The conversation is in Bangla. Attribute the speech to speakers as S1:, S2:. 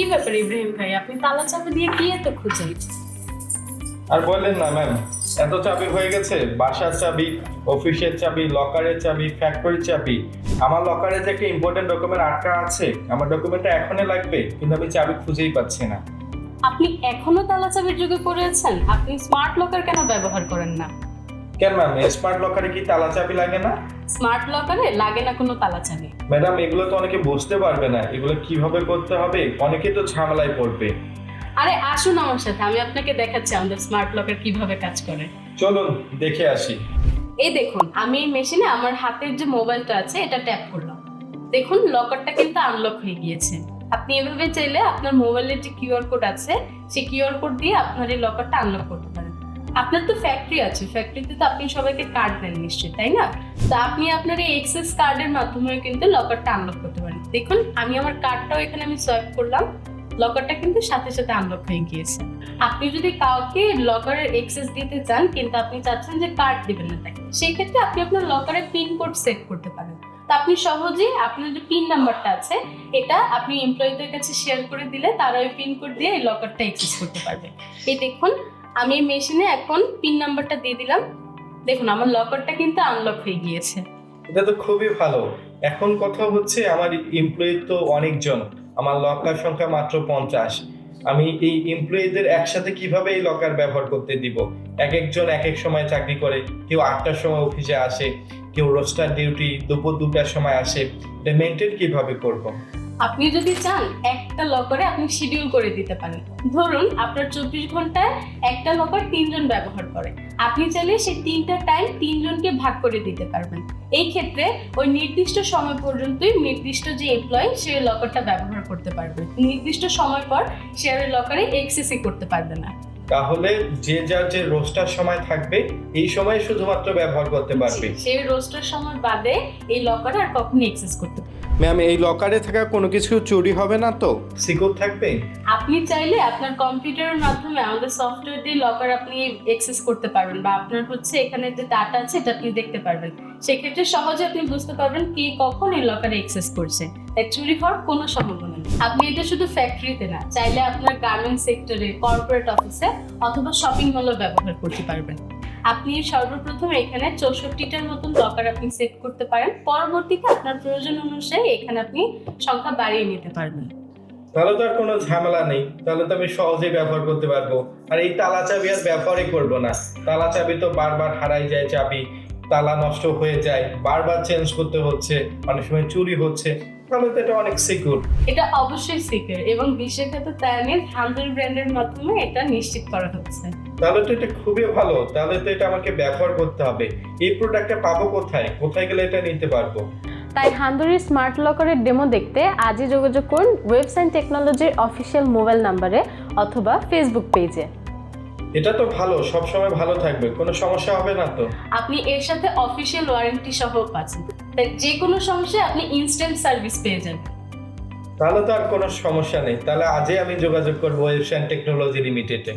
S1: কি ব্যাপার ইব্রাহিম ভাই? আপনি তালা চাবি দিয়ে কি এত খুঁজেন?
S2: আর বললেন না ম্যাম এত চাবি হয়ে গেছে বাসার চাবি অফিসের চাবি লকারের চাবি ফ্যাক্টরির চাবি। আমার লকারে যে একটা ইম্পর্টেন্ট ডকুমেন্ট আটকা আছে। আমার ডকুমেন্টটা এখনই লাগবে কিন্তু আমি চাবি খুঁজেই পাচ্ছি না।
S1: আপনি এখনও তালা চাবির যুগে পড়ে আছেন? আপনি স্মার্ট লকার কেন ব্যবহার করেন না?
S2: কেন ম্যাম স্মার্ট লকারে কি তালা চাবি লাগে না?
S1: স্মার্ট লকারে লাগে না কোনো তালা চাবি
S2: ম্যাডাম এগুলো তো অনেকে বুঝতে পারবে না। এগুলো কীভাবে করতে হবে? অনেকে তো ঝামেলায় পড়বে।
S1: আরে আসুন আমার সাথে আমি আপনাকে দেখাচ্ছি আমাদের স্মার্ট লকার কীভাবে কাজ করে।
S2: চলুন দেখে আসি।
S1: এই দেখুন আমি এই মেশিনে আমার হাতের যে মোবাইলটা আছে এটা ট্যাপ করলাম। দেখুন লকারটা কিন্তু আনলক হয়ে গিয়েছে। আপনি এভাবে চাইলে আপনার মোবাইলের যে কিউআর কোড আছে সেই কিউআর কোড দিয়ে আপনার এই লকারটা আনলক করতে পারেন। আপনার তো ফ্যাক্টরি আছে ফ্যাক্টরিতে তো আপনি সবাইকে কার্ড দেন নিশ্চয়ই, তাই না? তো আপনি আপনার এই এক্সেস কার্ডের মাধ্যমে কিন্তু লকারটা আনলক করতে পারেন। দেখুন, আমি আমার কার্ডটাও এখানে আমি সোয়াইপ করলাম লকারটা কিন্তু সাথে সাথে আনলক হয়ে গিয়েছে। আপনি যদি কাউকে লকারের এক্সেস দিতে চান, কিন্তু আপনি চাচ্ছেন যে কার্ড দিবেন না তাকে, সেই ক্ষেত্রে আপনি আপনার লকারের পিন কোড সেট করতে পারেন। তো আপনি সহজেই আপনার যে পিন নাম্বারটা আছে, এটা আপনি এমপ্লয়ীদের কাছে শেয়ার করে দিলে তারা ওই পিন কোড দিয়ে এই লকারটা অ্যাক্সেস করতে পারবে। এই দেখুন আমি মেশিনে এখন পিন নাম্বারটা দিয়ে দিলাম। দেখুন, আমার লকারটা কিন্তু আনলক হয়ে গিয়েছে।
S2: এটা তো খুবই ভালো। এখন কথা হচ্ছে আমার এমপ্লয়ি তো অনেকজন, আমার লকার সংখ্যা মাত্র পঞ্চাশ। আমি এই এমপ্লয়ীদের একসাথে কীভাবে এই লকার ব্যবহার করতে দিব? এক একজন এক এক সময় চাকরি করে, কেউ আটটার সময় অফিসে আসে, কেউ রোস্টার ডিউটি, দুপুর দুটার সময় আসে। এটা মেনটেন কীভাবে করব।
S1: আপনি যদি চান একটা লকারে আপনি শিডিউল করে দিতে পারেন। ধরুন আপনার চব্বিশ ঘন্টায় একটা লকার তিনজন ব্যবহার করে। আপনি চাইলে সেই তিনটা টাইম তিনজনকে ভাগ করে দিতে পারবেন। এই ক্ষেত্রে ওই নির্দিষ্ট সময় পর্যন্তই নির্দিষ্ট যে এমপ্লয় সে লকারটা ব্যবহার করতে পারবে। নির্দিষ্ট সময় পর সে আর লকারে এক্সেসই করতে পারবে না।
S2: তাহলে যে যার যে রোস্টার সময় থাকবে এই সময় শুধুমাত্র ব্যবহার করতে পারবে।
S1: সেই রোস্টার সময় বাদে এই লকারে আর কখনো এক্সেস করতে পারবে।
S2: ম্যাম এই লকারে থাকা কোনো কিছু চুরি হবে না তো? সিকিউর থাকবে?
S1: আপনি চাইলে আপনার কম্পিউটারের মাধ্যমে আমাদের সফটওয়্যার দিয়ে লকার আপনি অ্যাক্সেস করতে পারবেন বা আপনার হচ্ছে এখানে যে ডাটা আছে এটা আপনি দেখতে পারবেন। সেক্ষেত্রে সহজে আপনি বুঝতে পারবেন কে কখন এই লকারে অ্যাক্সেস করছে। তাই চুরি হওয়ার কোনো সম্ভাবনা নেই। আপনি এটা শুধু ফ্যাক্টরিতে না চাইলে আপনার গার্মেন্ট সেক্টরে কর্পোরেট অফিসে অথবা শপিং মলও ব্যবহার করতে পারবেন। আপনি সর্বপ্রথম এখানে চৌষট্টিটার মতন লকার আপনি সেট করতে পারেন। পরবর্তীতে আপনার প্রয়োজন অনুসারে এখানে আপনি সংখ্যা বাড়িয়ে নিতে পারবেন।
S2: তাহলে তো আর কোনো ঝামেলা নেই। তাহলে তো আমি সহজেই ব্যবহার করতে পারব। আর এই তালা চাবি আর ব্যবহারই করব না। তালা চাবি তো বারবার হারাই যায় চাবি। তালা নষ্ট হয়ে যায়। বারবার চেঞ্জ করতে হচ্ছে। অনেক সময় চুরি হচ্ছে। তাহলে তো এটা অনেক সিকিউর
S1: এটা অবশ্যই সিকিউর এবং তায়ানির ব্র্যান্ডের মাধ্যমে এটা নিশ্চিত করা হচ্ছে।
S2: তাহলে তো এটা খুবই ভালো। তাহলে তো এটা আমাকে ব্যবহার করতে হবে। এই প্রোডাক্টটা পাবো কোথায়? কোথায় গেলে এটা নিতে পারব?
S3: তাই হান্দুরি স্মার্ট লকারের ডেমো দেখতে আজই যোগাযোগ করুন ওয়েবসাইট টেকনোলজির অফিসিয়াল মোবাইল নাম্বারে অথবা ফেসবুক পেজে।
S2: এটা তো ভালো। সব সময় ভালো থাকবে। কোনো সমস্যা হবে না তো?
S1: আপনি এর সাথে অফিসিয়াল ওয়ারেন্টি সহ পাচ্ছেন। যে কোনো সমস্যায় আপনি ইনস্ট্যান্ট সার্ভিস পেয়ে যান।
S2: তাহলে তো আর কোনো সমস্যা নেই। তাহলে আজই আমি যোগাযোগ করব ওয়েবসাইট টেকনোলজি লিমিটেডে